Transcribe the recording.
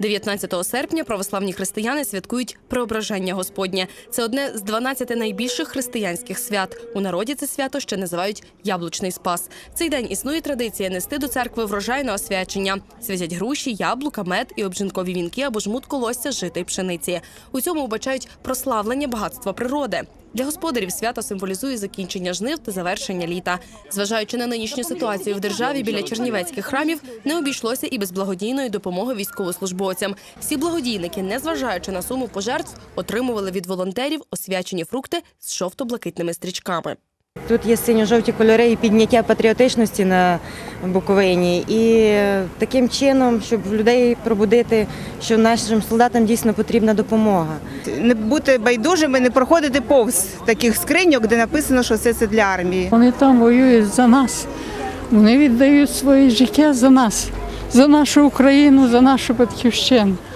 19 серпня православні християни святкують Преображення Господнє. Це одне з 12 найбільших християнських свят. У народі це свято ще називають Яблучний Спас. Цей день існує традиція нести до церкви врожай на освячення. Святять груші, яблука, мед і обжинкові вінки або жмут колосся житої пшениці. У цьому вбачають прославлення багатства природи. Для господарів свято символізує закінчення жнив та завершення літа. Зважаючи на нинішню ситуацію в державі біля чернівецьких храмів, не обійшлося і без благодійної допомоги військовослужбовцям. Всі благодійники, незважаючи на суму пожертв, отримували від волонтерів освячені фрукти з шовто-блакитними стрічками. Тут є синьо-жовті кольори і підняття патріотичності на Буковині. І е, таким чином, щоб людей пробудити, що нашим солдатам дійсно потрібна допомога. не бути байдужими, не проходити повз таких скриньок, де написано, що все це для армії. Вони там воюють за нас. Вони віддають своє життя за нас, за нашу Україну, за нашу батьківщину.